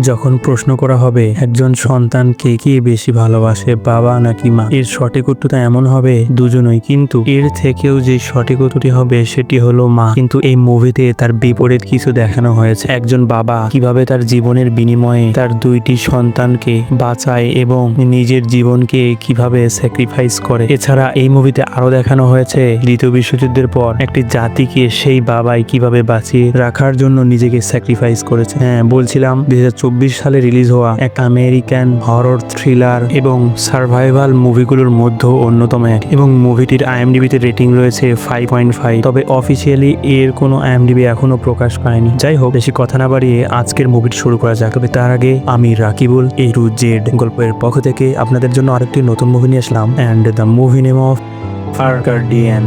যখন প্রশ্ন করা হবে, একজন সন্তানকে কে বেশি ভালোবাসে, বাবা নাকি মা? এর সঠিক উত্তরটা এমন হবে, দুজনই কিন্তু এর থেকেও যে সঠিক উত্তরটি হবে সেটি হলো মা। কিন্তু এই মুভিতে তার বিপরীত কিছু দেখানো হয়েছে। একজন বাবা কীভাবে তার জীবনের বিনিময়ে তার দুইটি সন্তানকে বাঁচায় এবং নিজের জীবনকে কীভাবে স্যাক্রিফাইস করে। এছাড়া এই মুভিতে আরও দেখানো হয়েছে, দ্বিতীয় বিশ্বযুদ্ধের পর একটি জাতিকে সেই বাবাই কীভাবে বাঁচিয়ে রাখার জন্য নিজেকে স্যাক্রিফাইস করেছে। হ্যাঁ বলছিলাম দুই হাজার সালে রিলিজ হওয়া এক আমেরিকান হরর থ্রিলার এবং সার্ভাইভাল মুভিগুলোর মধ্যে অন্যতম এক এবং মুভিটির আইএমডিবিতে রেটিং রয়েছে ফাইভ পয়েন্ট ফাইভ তবে অফিসিয়ালি এর কোনো আইএমডিবি এখনও প্রকাশ পায়নি। যাই হোক বেশি কথা না বাড়িয়ে আজকের মুভিটি শুরু করা যাক। তবে তার আগে আমি রাকিবুল এই রু জেড গল্পের পক্ষ থেকে আপনাদের জন্য আরেকটি নতুন মুভি নিয়ে আসলাম and the movie name of ফার্কার্ডিয়ান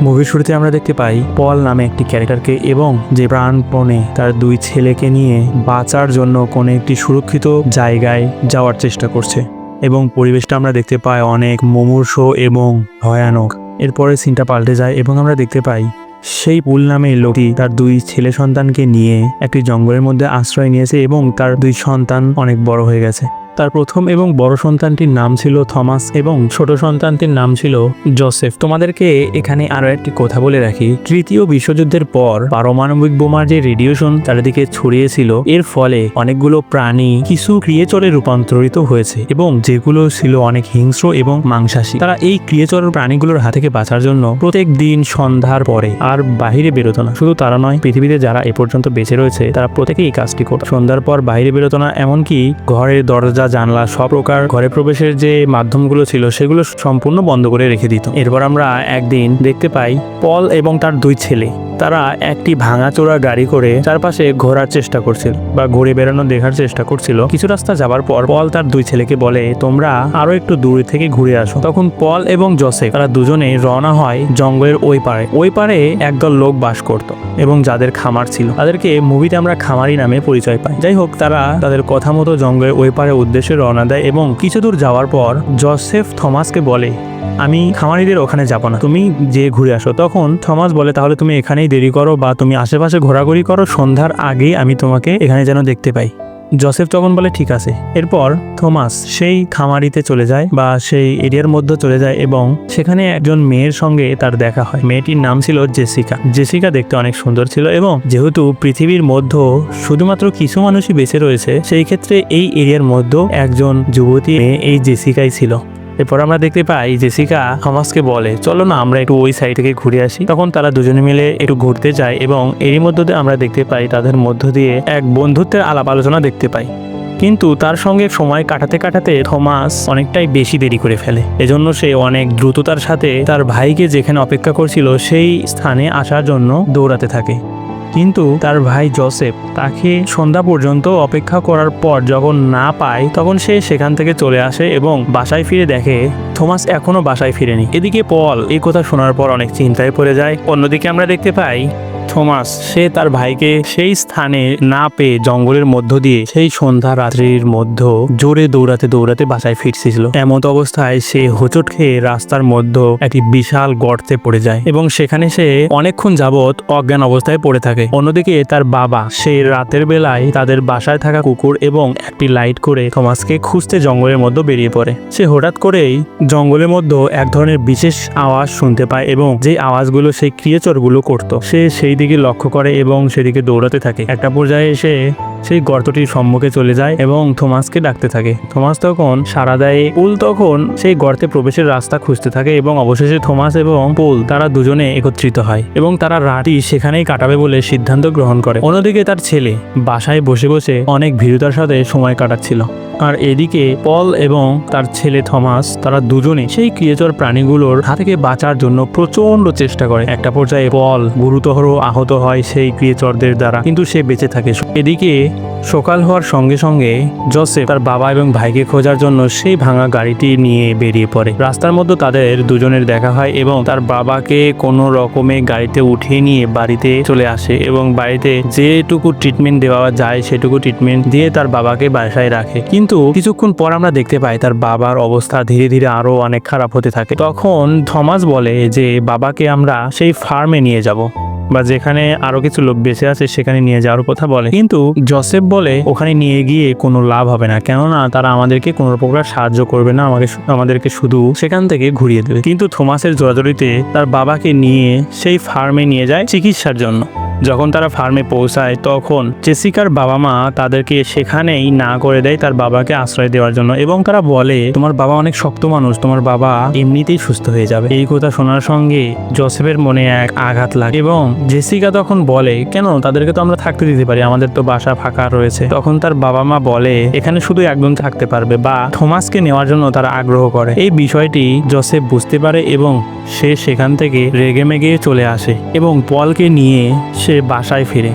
মুভির শুরুতে আমরা দেখতে পাই পল নামে একটি ক্যারেক্টারকে এবং যে প্রাণপণে তার দুই ছেলেকে নিয়ে বাঁচার জন্য কোনো একটি সুরক্ষিত জায়গায় যাওয়ার চেষ্টা করছে এবং পরিবেশটা আমরা দেখতে পাই অনেক মুমূর্ষ এবং ভয়ানক। এরপরে সিনটা পাল্টে যায় এবং আমরা দেখতে পাই সেই পুল নামে লোকটি তার দুই ছেলে সন্তানকে নিয়ে একটি জঙ্গলের মধ্যে আশ্রয় নিয়েছে এবং তার দুই সন্তান অনেক বড় হয়ে গেছে। তার প্রথম এবং বড় সন্তানটির নাম ছিল থমাস এবং ছোট সন্তানটির নাম ছিল জোসেফ। তোমাদেরকে এখানে আরও একটি কথা বলে রাখি। তৃতীয় বিশ্বযুদ্ধের পর পারমাণবিক বোমার যে রেডিয়েশন চারিদিকে ছড়িয়েছিল, এর ফলে অনেকগুলো প্রাণী কিছু ক্রিয়েচরে রূপান্তরিত হয়েছে এবং যেগুলো ছিল অনেক হিংস্র এবং মাংসাশী। তারা এই ক্রিয়েচর প্রাণীগুলোর হাত থেকে বাঁচার জন্য প্রত্যেক দিন সন্ধ্যার পরে আর বাহিরে বেরোতো না। শুধু তারা নয়, পৃথিবীতে যারা এ পর্যন্ত বেঁচে রয়েছে, তারা প্রত্যেকেই এই কাজটি করত। সন্ধ্যার পর বাইরে বেরোতো না, এমনকি ঘরের দরজা জানলা সব প্রকার ঘরে প্রবেশের যে মাধ্যমগুলো ছিল সেগুলো সম্পূর্ণ বন্ধ করে রেখে দিত। এরপর আমরা একদিন দেখতে পাই পল এবং তার দুই ছেলে। তারা একটি ভাঙাচোরা গাড়ি করে চারপাশে ঘোরার চেষ্টা করছিল বা ঘুরে বেড়ানো দেখার চেষ্টা করছিল। কিছু রাস্তা যাবার পর পল তার দুই ছেলেকে বলে, তোমরা আরও একটু দূরে থেকে ঘুরে আসো। তখন পল এবং জসেফ তারা দুজনে রওনা হয় জঙ্গলের ওই পারে ওই পারে একদল লোক বাস করত এবং যাদের খামার ছিল। তাদেরকে মুভিতে আমরা খামারি নামে পরিচয় পাই। যাই হোক, তারা তাদের কথা মতো জঙ্গলের ওই পারে উদ্দেশ্যে রওনা দেয় এবং কিছু দূর যাওয়ার পর জসেফ থমাসকে বলে, আমি খামারিদের ওখানে যাব না। তুমি যে ঘুরে আসো। তখন থমাস বলে, তাহলে তুমি এখানেই দেরি করো বা তুমি আশেপাশে ঘোরাঘুরি করো, সন্ধ্যার আগেই আমি তোমাকে এখানে যেন দেখতে পাই। জসেফ তখন বলে, ঠিক আছে। এরপর থমাস সেই খামারিতে চলে যায় বা সেই এরিয়ার মধ্যে চলে যায় এবং সেখানে একজন মেয়ের সঙ্গে তার দেখা হয়। মেয়েটির নাম ছিল জেসিকা। জেসিকা দেখতে অনেক সুন্দর ছিল এবং যেহেতু পৃথিবীর মধ্যে শুধুমাত্র কিছু মানুষই বেঁচে রয়েছে, সেই ক্ষেত্রে এই এরিয়ার মধ্যে একজন যুবতী মেয়ে এই জেসিকাই ছিল। এরপর আমরা দেখতে পাই জেসিকা থমাসকে বলে, চলো না, আমরা একটু ওই সাইড থেকে ঘুরে আসি। তখন তারা দুজনে মিলে একটু ঘুরতে যায় এবং এরই মধ্য দিয়ে আমরা দেখতে পাই তাদের মধ্য দিয়ে এক বন্ধুত্বের আলাপ আলোচনা দেখতে পাই। কিন্তু তার সঙ্গে সময় কাটাতে কাটাতে থমাস অনেকটাই বেশি দেরি করে ফেলে। এজন্য সে অনেক দ্রুততার সাথে তার ভাইকে যেখানে অপেক্ষা করছিল, সেই স্থানে আসার জন্য দৌড়াতে থাকে। কিন্তু তার ভাই জোসেফ তাকে সন্ধ্যা পর্যন্ত অপেক্ষা করার পর যখন না পায়, তখন সে সেখান থেকে চলে আসে এবং বাসায় ফিরে দেখে, থমাস এখনও বাসায় ফিরেনি। এদিকে পল এই কথা শোনার পর অনেক চিন্তায় পড়ে যায়। অন্যদিকে আমরা দেখতে পাই থমাস সে তার ভাইকে সেই স্থানে না পেয়ে জঙ্গলের মধ্য দিয়ে সেই সন্ধ্যা রাত্রির মধ্য জোরে দৌড়াতে দৌড়াতে বাসায় ফিরছিল। এমত অবস্থায় সে হোঁচট খেয়ে রাস্তার মধ্য একটি বিশাল গর্তে পড়ে যায় এবং সেখানে সে অনেকক্ষণ যাবৎ অজ্ঞান অবস্থায় পড়ে থাকে। অন্যদিকে তার বাবা, সে রাতের বেলায় তাদের বাসায় থাকা কুকুর এবং একটি লাইট করে থমাসকে খুঁজতে জঙ্গলের মধ্যে বেরিয়ে পড়ে। সে হঠাৎ করেই জঙ্গলের মধ্যে এক ধরনের বিশেষ আওয়াজ শুনতে পায় এবং যে আওয়াজগুলো সেই ক্রিয়েচরগুলো করত, সে সেই দিকে লক্ষ্য করে এবং সেদিকে দৌড়াতে থাকে। একটা পর্যায়ে এসে সেই গর্তটির সম্মুখে চলে যায় এবং থমাসকে ডাকতে থাকে। থমাস তখন সারা দেয়। পুল তখন সেই গর্তে প্রবেশের রাস্তা খুঁজতে থাকে এবং অবশেষে থমাস এবং পুল তারা দুজনে একত্রিত হয় এবং তারা রাতই সেখানেই কাটাবে বলে সিদ্ধান্ত গ্রহণ করে। অন্যদিকে তার ছেলে বাসায় বসে বসে অনেক ভীরুতার সাথে সময় কাটাচ্ছিল। আর এদিকে পল এবং তার ছেলে থমাস, তারা দুজনে সেই ক্রিয়েচর প্রাণীগুলোর হাত থেকে বাঁচার জন্য প্রচণ্ড চেষ্টা করে। একটা পর্যায়ে পল গুরুতর আহত হয় সেই ক্রিয়েচরদের দ্বারা, কিন্তু সে বেঁচে থাকে। এদিকে সকাল হওয়ার সঙ্গে সঙ্গে জোসেফ তার বাবা এবং ভাইকে খোঁজার জন্য সেই ভাঙা গাড়িটি নিয়ে বেরিয়ে পড়ে। রাস্তার মধ্যে তাদের দুজনের দেখা হয় এবং তার বাবাকে কোনো রকমে গাড়িতে উঠিয়ে নিয়ে বাড়িতে চলে আসে এবং বাড়িতে যেটুকু ট্রিটমেন্ট দেওয়া যায়, সেটুকু ট্রিটমেন্ট দিয়ে তার বাবাকে বাসায় রাখে। কিন্তু কিছুক্ষণ পর আমরা দেখতে পাই তার বাবার অবস্থা ধীরে ধীরে আরও অনেক খারাপ হতে থাকে। তখন থমাস বলে যে, বাবাকে আমরা সেই ফার্মে নিয়ে যাব বা যেখানে আরও কিছু লোক বেঁচে আছে সেখানে নিয়ে যাওয়ার কথা বলে। কিন্তু জসেফ বলে, ওখানে নিয়ে গিয়ে কোনো লাভ হবে না। কেননা তারা আমাদেরকে কোনো প্রকার সাহায্য করবে না। আমাকে আমাদেরকে শুধু সেখান থেকে ঘুরিয়ে দেবে। কিন্তু থমাসের জোরাজোরিতে তার বাবাকে নিয়ে সেই ফার্মে নিয়ে যায় চিকিৎসার জন্য। যখন তারা ফার্মে পৌঁছায়, তখন জেসিকার বাবা মা তাদেরকে সেখানেই না করে দেয় তার বাবাকে আশ্রয় দেওয়ার জন্য এবং তারা বলে, তোমার বাবা অনেক শক্ত মানুষ, তোমার বাবা এমনিতেই সুস্থ হয়ে যাবে। এই কথা শোনার সঙ্গে জোসেফের মনে এক আঘাত লাগে এবং জেসিকা তখন বলে, কেন? তাদেরকে তো আমরা থাকতে দিতে পারি, আমাদের তো বাসা ফাঁকা রয়েছে। তখন তার বাবা মা বলে, এখানে শুধু একজন থাকতে পারবে বা থমাসকে নেওয়ার জন্য তারা আগ্রহ করে। এই বিষয়টি জোসেফ বুঝতে পারে এবং সে সেখান থেকে রেগে মেগে চলে আসে এবং পলকে নিয়ে সে বাসায় ফিরে।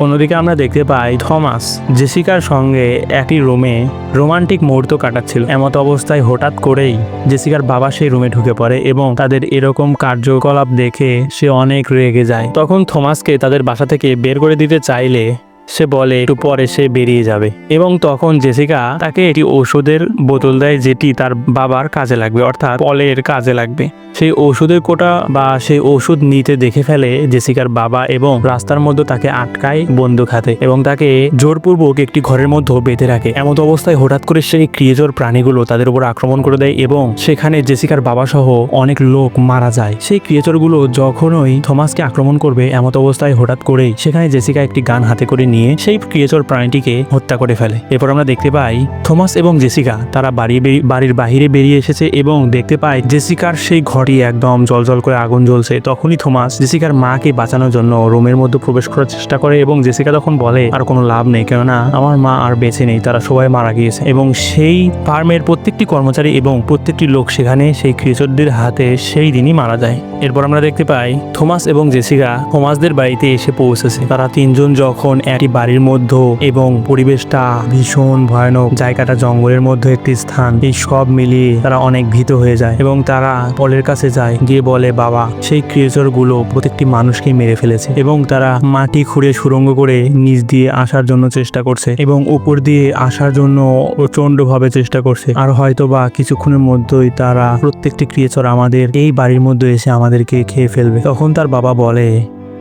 অন্যদিকে আমরা দেখতে পাই থমাস, জেসিকার সঙ্গে একই রুমে রোমান্টিক মুহূর্ত কাটাচ্ছিল। এমত অবস্থায় হঠাৎ করেই জেসিকার বাবা সেই রুমে ঢুকে পড়ে এবং তাদের এরকম কার্যকলাপ দেখে সে অনেক রেগে যায়। তখন থমাসকে তাদের বাসা থেকে বের করে দিতে চাইলে সে বলে, একটু পরে সে বেরিয়ে যাবে। এবং তখন জেসিকা তাকে একটি ওষুধের বোতল দেয়, যেটি তার বাবার কাজে লাগবে, অর্থাৎ পলের কাজে লাগবে। সেই ওষুধের কোটা বা সেই ওষুধ নিতে দেখে ফেলে জেসিকার বাবা এবং রাস্তার মধ্যে তাকে আটকায় বন্দুক হাতে এবং তাকে জোরপূর্বক একটি ঘরের মধ্যে বেঁধে রাখে। এমত অবস্থায় হঠাৎ করে সেই ক্রিয়েজর প্রাণীগুলো তাদের উপর আক্রমণ করে দেয় এবং সেখানে জেসিকার বাবা সহ অনেক লোক মারা যায়। সেই ক্রিয়েচরগুলো যখনই থমাসকে আক্রমণ করবে এমত অবস্থায় হঠাৎ করেই সেখানে জেসিকা একটি গান হাতে করে নিয়ে সেই ক্রিয়েচর প্রাণীটিকে হত্যা করে ফেলে। এরপর আমরা দেখতে পাই থমাস এবং জেসিকা, তারা বাড়ি বাড়ির বাহিরে বেরিয়ে এসেছে এবং দেখতে পাই জেসিকার সেই ঘরটি একদম জলজল করে আগুন জ্বলছে। তখনই থমাস জেসিকার মাকে বাঁচানোর জন্য রুমের মধ্যে প্রবেশ করার চেষ্টা করে এবং জেসিকা তখন বলে, আর কোনো লাভ নেই, কেননা আমার মা আর বেঁচে নেই, তারা সবাই মারা গিয়েছে। এবং সেই ফার্মের প্রত্যেকটি কর্মচারী এবং প্রত্যেকটি লোক সেখানে সেই ক্রিয়েচরদের হাতে সেই দিনই মারা যায়। এরপর আমরা দেখতে পাই থমাস এবং জেসিকা থমাসদের বাড়িতে এসে পৌঁছেছে। তারা তিনজন যখন একটি বাড়ির মধ্যে এবং পরিবেশটা ভীষণ ভয়ানক। জায়গাটা জঙ্গলের মধ্যে একটি স্থান। এই সব মিলিয়ে তারা অনেক ভীত হয়ে যায় এবং তারা পলের কাছে যায়। গিয়ে বলে, বাবা, সেই ক্রিয়েচরগুলো প্রত্যেকটি মানুষকে মেরে ফেলেছে এবং তারা মাটি খুঁড়ে সুরঙ্গ করে নিচ দিয়ে আসার জন্য চেষ্টা করছে এবং উপর দিয়ে আসার জন্য প্রচণ্ড ভাবে চেষ্টা করছে। আর হয়তো বা কিছুক্ষণের মধ্যেই তারা প্রত্যেকটি ক্রিয়েচর আমাদের এই বাড়ির মধ্যে এসে আমাদেরকে খেয়ে ফেলবে। তখন তার বাবা বলে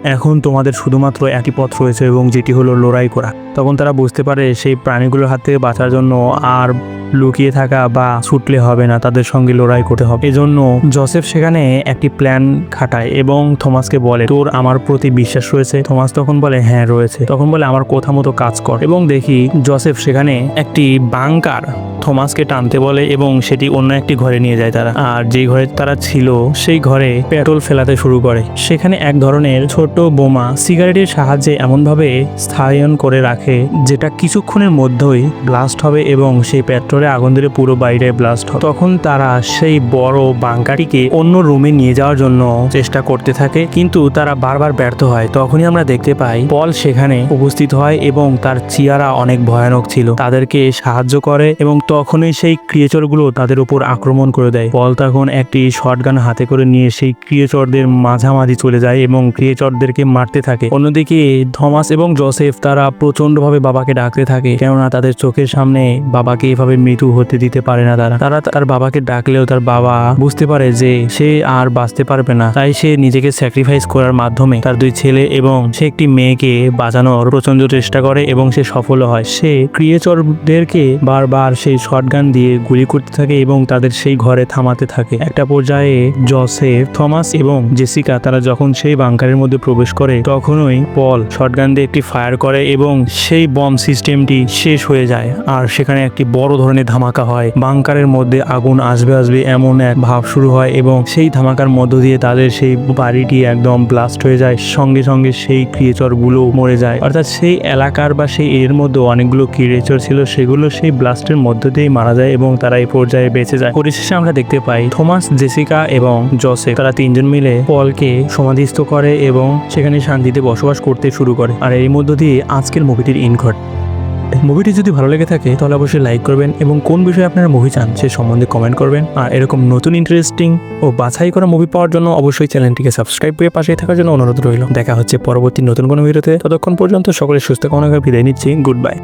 এখন তোমাদের শুধুমাত্র একই পথ রয়েছে এবং যেটি হলো লড়াই করা। তখন তারা বুঝতে পারে সেই প্রাণীগুলোর হাত থেকে বাঁচার জন্য আর লুকিয়ে থাকা বা ছুটলে হবে না, তাদের সঙ্গে লড়াই করতে হবে। এজন্য জোসেফ সেখানে একটি প্ল্যান খাটায় এবং থমাসকে বলে, তোর আমার প্রতি বিশ্বাস রয়েছে? থমাস তখন বলে হ্যাঁ রয়েছে। তখন বলে, আমার কথা মতো কাজ কর। এবং দেখি জোসেফ সেখানে একটি বাংকার থমাসকে টানতে বলে এবং সেটি অন্য একটি ঘরে নিয়ে যায় তারা। আর যেই ঘরে তারা ছিল, সেই ঘরে পেট্রোল ফেলাতে শুরু করে। সেখানে এক ধরনের ছোট বোমা সিগারেটের সাহায্যে এমনভাবে স্থায়ন করে রাখে, যেটা কিছুক্ষণের মধ্যেই ব্লাস্ট হবে এবং সেই পেট্রোলে আগুন ধরে পুরো বাইরে ব্লাস্ট হবে তখন তারা সেই বড় বাংকাটিকে অন্য রুমে নিয়ে যাওয়ার জন্য চেষ্টা করতে থাকে, কিন্তু তারা বারবার ব্যর্থ হয়। তখনই আমরা দেখতে পাই, পল সেখানে উপস্থিত হয় এবং তার চেয়ারা অনেক ভয়ানক ছিল। তাদেরকে সাহায্য করে এবং তখনই সেই ক্রিয়েচরগুলো তাদের উপর আক্রমণ করে দেয়। পল তখন একটি শটগান হাতে করে নিয়ে সেই ক্রিয়েচরদের মাঝামাঝি চলে যায় এবং ক্রিয়েচরদেরকে মারতে থাকে। অন্যদিকে থমাস এবং জোসেফ তারা প্রচন্ডভাবে বাবাকে ডাকতে থাকে, কেননা তাদের চোখের সামনে বাবাকে এভাবে মৃত্যু হতে দিতে পারে না তারা। তারা তার বাবাকে ডাকলেও তার বাবা বুঝতে পারে যে সে আর বাঁচতে পারবে না। তাই সে নিজেকে স্যাক্রিফাইস করার মাধ্যমে তার দুই ছেলে এবং সে একটি মেয়েকে বাঁচানোর প্রচণ্ড চেষ্টা করে এবং সে সফল হয়। সে ক্রিয়েচরদেরকে বারবার সেই শটগান দিয়ে গুলি করতে থাকে এবং তাদের সেই ঘরে থামাতে থাকে। একটা পর্যায়ে জসেফ, থমাস এবং জেসিকা তারা যখন সেই বাংকারের মধ্যে প্রবেশ করে, তখনই পল শটগান দিয়ে একটি ফায়ার করে এবং সেই বম সিস্টেমটি শেষ হয়ে যায়। আর সেখানে একটি বড় ধরনের ধামাকা হয়। বাংকারের মধ্যে আগুন আসবে আসবে এমন এক ভাব শুরু হয় এবং সেই ধামাকার মধ্য দিয়ে তাদের সেই বাড়িটি একদম ব্লাস্ট হয়ে যায়। সঙ্গে সঙ্গে সেই ক্রিয়েচরগুলো মরে যায়। অর্থাৎ সেই এলাকার বা সেই এর মধ্যে অনেকগুলো ক্রিয়েচর ছিল, সেগুলো সেই ব্লাস্টের মধ্য দিয়েই মারা যায় এবং তারা এই পর্যায়ে বেঁচে যায়। পরিশেষে আমরা দেখতে পাই থমাস, জেসিকা এবং জসে তারা তিনজন মিলে পলকে সমাধিস্থ করে এবং সেখানে শান্তিতে বসবাস করতে শুরু করে। আর এর মধ্য দিয়ে আজকের মুভিটির ইন মুভিটি যদি ভালো লেগে থাকে, তাহলে অবশ্যই লাইক করবেন এবং কোন বিষয়ে আপনারা মুভি চান সে সম্বন্ধে কমেন্ট করবেন। আর এরকম নতুন ইন্টারেস্টিং ও বাছাই করা মুভি পাওয়ার জন্য অবশ্যই চ্যানেলটিকে সাবস্ক্রাইব করে পাশে থাকার জন্য অনুরোধ রইল। দেখা হচ্ছে পরবর্তী নতুন কোনো ভিডিওতে। ততক্ষণ পর্যন্ত সকলে সুস্থ করে বিদায় নিচ্ছি। Good bye